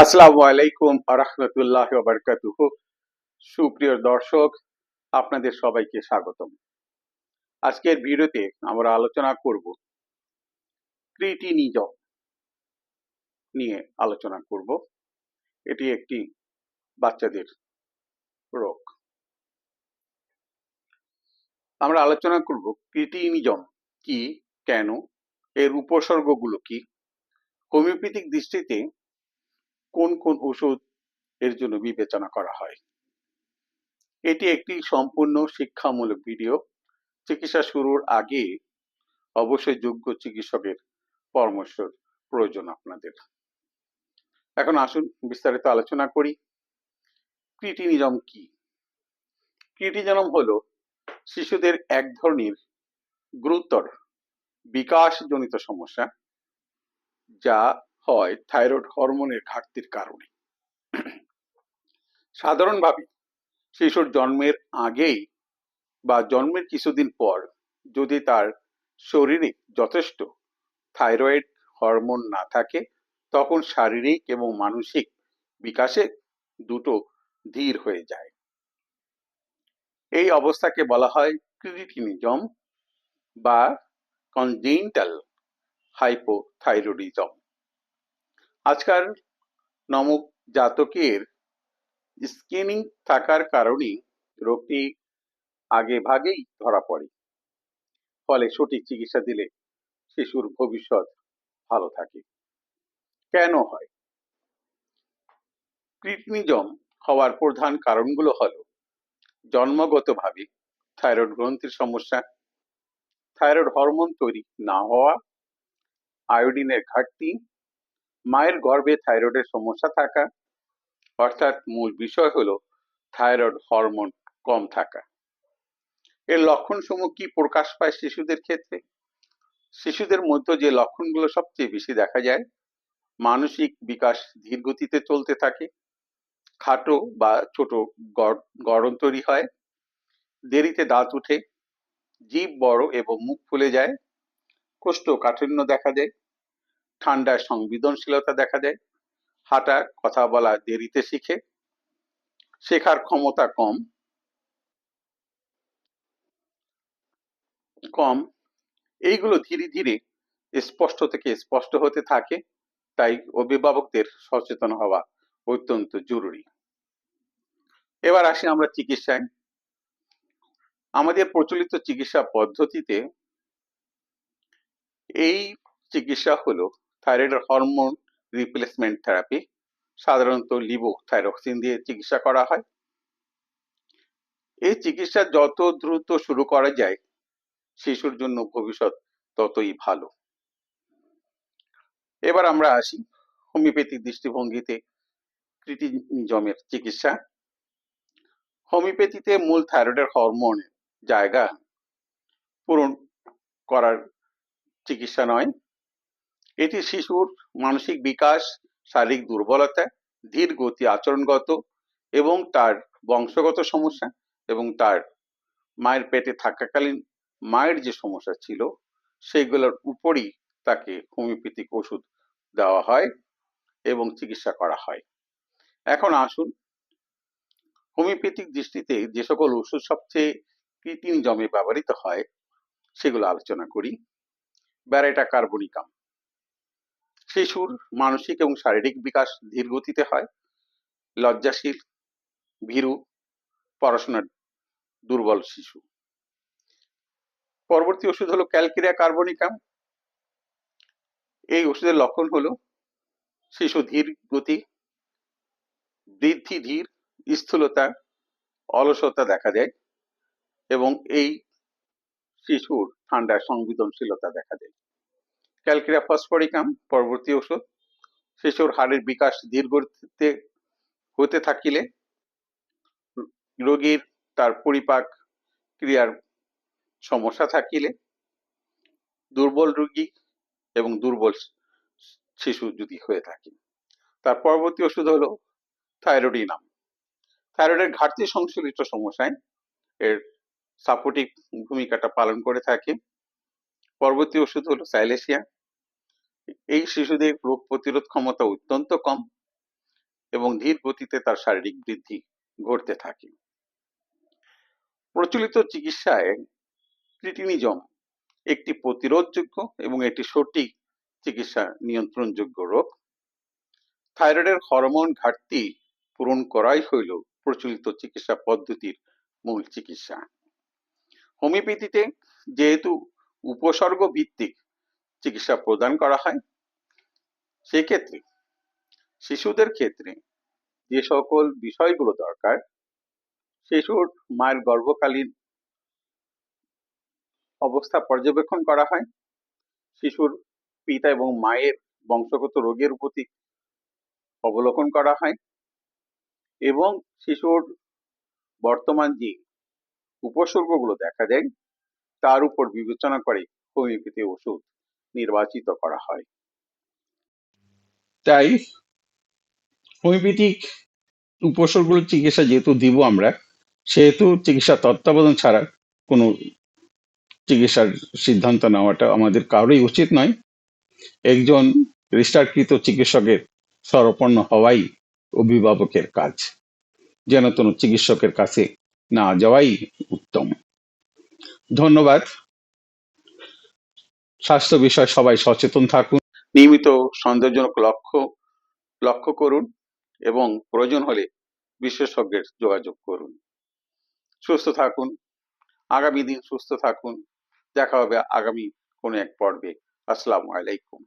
আসসালামু আলাইকুম আরহামতুল্লাহ বারকাতুহ। সুপ্রিয় দর্শক, আপনাদের সবাইকে স্বাগতম। আজকের ভিডিওতে আমরা আলোচনা করব ক্রিটিনিজম নিয়ে আলোচনা করব। এটি একটি বাচ্চাদের রোগ। আমরা আলোচনা করব ক্রিটিনিজম কি, কেন, এর উপসর্গগুলো কি। হোমিওপ্যাথিক দৃষ্টিতে কোন কোন ওষুধ এর জন্য বিবেচনা করা হয়। এটি একটি সম্পূর্ণ শিক্ষামূলক ভিডিও। চিকিৎসা শুরুর আগে অবশ্যই যোগ্য চিকিৎসকের পরামর্শ প্রয়োজন আপনাদের। এখন আসুন বিস্তারিত আলোচনা করি। ক্রিটিনিজম কি? ক্রিটিনিজম হলো শিশুদের এক ধরনের গুরুতর বিকাশজনিত সমস্যা যা হয় থাইরয়েড হরমোনের ঘাটতির কারণে। সাধারণভাবে শিশুর জন্মের আগেই বা জন্মের কিছুদিন পর যদি তার শরীরে যথেষ্ট থাইরয়েড হরমোন না থাকে, তখন শারীরিক এবং মানসিক বিকাশে দুটো ধীর হয়ে যায়। এই অবস্থাকে বলা হয় ক্রিটিনিজম বা কনজেন্টাল হাইপোথাইরয়েডিজম আজকাল নমক জাতকের স্ক্রিনিং থাকার কারণে রোগটি আগে ভাগেই ধরা পড়ে। ফলে সঠিক চিকিৎসা দিলে শিশুর ভবিষ্যৎ ভালো থাকে। কেন হয়? ক্রিটনিজম হওয়ার প্রধান কারণগুলো হলো জন্মগতভাবে থাইরয়েড গ্রন্থির সমস্যা, থাইরয়েড হরমোন তৈরি না হওয়া, আয়োডিনের ঘাটতি মায়ের গর্ভে থাইরয়েডের সমস্যা থাকা, অর্থাৎ মূল বিষয় হলো থাইরয়েড হরমোন কম থাকা। এর লক্ষণসমূহ কি প্রকাশ পায় শিশুদের ক্ষেত্রে? শিশুদের মধ্যে যে লক্ষণগুলো সবচেয়ে বেশি দেখা যায়, মানসিক বিকাশ ধীর গতিতে চলতে থাকে, খাটো বা ছোট গড়- গড়ন তৈরি হয়, দেরিতে দাঁত উঠে, জিভ বড় এবং মুখ ফুলে যায়, কোষ্ঠকাঠিন্য দেখা যায় ঠান্ডায় সংবেদনশীলতা দেখা যায় হাঁটা, কথা বলা দেরিতে শিখে, শেখার ক্ষমতা কম কম। এইগুলো ধীরে ধীরে স্পষ্ট থেকে স্পষ্ট হতে থাকে, তাই অভিভাবকদের সচেতন হওয়া অত্যন্ত জরুরি। এবার আসি আমরা চিকিৎসায়। আমাদের প্রচলিত চিকিৎসা পদ্ধতিতে এই চিকিৎসা হলো থাইরয়েড হরমোন রিপ্লেসমেন্ট থেরাপি সাধারণত লিভো থাইরক্সিন দিয়ে চিকিৎসা করা হয়। এই চিকিৎসা যত দ্রুত শুরু করা যায়, শিশুর জন্য ভবিষ্যৎ ততই ভালো। এবার আমরা আসি হোমিওপ্যাথিক দৃষ্টিভঙ্গিতে ক্রিটিনিজমের চিকিৎসা। হোমিওপ্যাথিতে মূল থাইরয়েডের হরমোনের জায়গা পূরণ করার চিকিৎসা নয়। এটি শিশুর মানসিক বিকাশ, শারীরিক দুর্বলতা, ধীর গতি আচরণগত এবং তার বংশগত সমস্যা এবং তার মায়ের পেটে থাকাকালীন মায়ের যে সমস্যা ছিল সেগুলোর উপরই তাকে হোমিওপ্যাথিক ওষুধ দেওয়া হয় এবং চিকিৎসা করা হয়। এখন আসুন, হোমিওপ্যাথিক দৃষ্টিতে যে সকল ওষুধ সবচেয়ে কৃত্রিম জমে ব্যবহৃত হয়, সেগুলো আলোচনা করি। ব্যারেটা কার্বনিকাম শিশুর মানসিক এবং শারীরিক বিকাশ ধীর গতিতে হয়। লজ্জাশীল, ভীরু, পড়াশোনার দুর্বল শিশু। পরবর্তী ওষুধ হলো ক্যালকেরিয়া কার্বনিকাম। এই ওষুধের লক্ষণ হলো শিশু ধীর গতি, বৃদ্ধি ধীর, স্থূলতা, অলসতা দেখা যায় এবং এই শিশুর ঠান্ডায় সংবেদনশীলতা দেখা যায় ক্যালকেরিয়া ফসফরিকাম, পরবর্তী ওষুধ শিশুর হাড়ের বিকাশ গতিতে হতে থাকিলে রোগীর তার পরিপাক ক্রিয়ার সমস্যা থাকিলে দুর্বল রোগী এবং দুর্বল শিশু যদি হয়ে থাকে। তার পরবর্তী ওষুধ হলো থাইরয়েডিনাম। থাইরয়েডের ঘাটতি সংশ্লিষ্ট সমস্যায় এর সাপোর্টিভ ভূমিকাটা পালন করে থাকে। পরবর্তী ওষুধ হলো সাইলেশিয়া। এই শিশুদের রোগ প্রতিরোধ ক্ষমতা অত্যন্ত কম এবং ধীর গতিতে তার শারীরিক বৃদ্ধি ঘটতে থাকে। প্রচলিত চিকিৎসায় ক্রিটিনিজম একটি প্রতিরোধযোগ্য এবং একটি সঠিক চিকিৎসা নিয়ন্ত্রণযোগ্য রোগ। থাইরয়েডের হরমোন ঘাটতি পূরণ করাই হইল প্রচলিত চিকিৎসা পদ্ধতির মূল চিকিৎসা। হোমিওপ্যাথিতে যেহেতু উপসর্গ ভিত্তিক চিকিৎসা প্রদান করা হয়। সেক্ষেত্রে শিশুদের ক্ষেত্রে যে সকল বিষয়গুলো দরকার, শিশুর মায়ের গর্ভকালীন অবস্থা পর্যবেক্ষণ করা হয়। শিশুর পিতা এবং মায়ের বংশগত রোগের প্রতি অবলোকন করা হয় এবং শিশুর বর্তমান যে উপসর্গগুলো দেখা দেয় তার উপর বিবেচনা করে হোমিওপ্যাথি ওষুধ নির্বাচিত করা হয়। তাই হোমিওপ্যাথিক উপসর্গগুলোর চিকিৎসা যেহেতু দিব আমরা, সেহেতু চিকিৎসা তত্ত্বাবধান ছাড়া কোনো চিকিৎসার সিদ্ধান্ত নেওয়াটা আমাদের কারোই উচিত নয়। একজন রেজিস্টারকৃত চিকিৎসকের সরপন্ন হওয়াই অভিভাবকের কাজ। যেন কোনো চিকিৎসকের কাছে না যাওয়াই উত্তম। ধন্যবাদ। স্বাস্থ্য বিষয়ে সবাই সচেতন থাকুন। নিয়মিত সন্দেহজনক লক্ষ্য লক্ষ্য করুন এবং প্রয়োজন হলে বিশেষজ্ঞের যোগাযোগ করুন। সুস্থ থাকুন, আগামী দিন সুস্থ থাকুন। দেখা হবে আগামী কোনো এক পর্বে। আসসালামু আলাইকুম।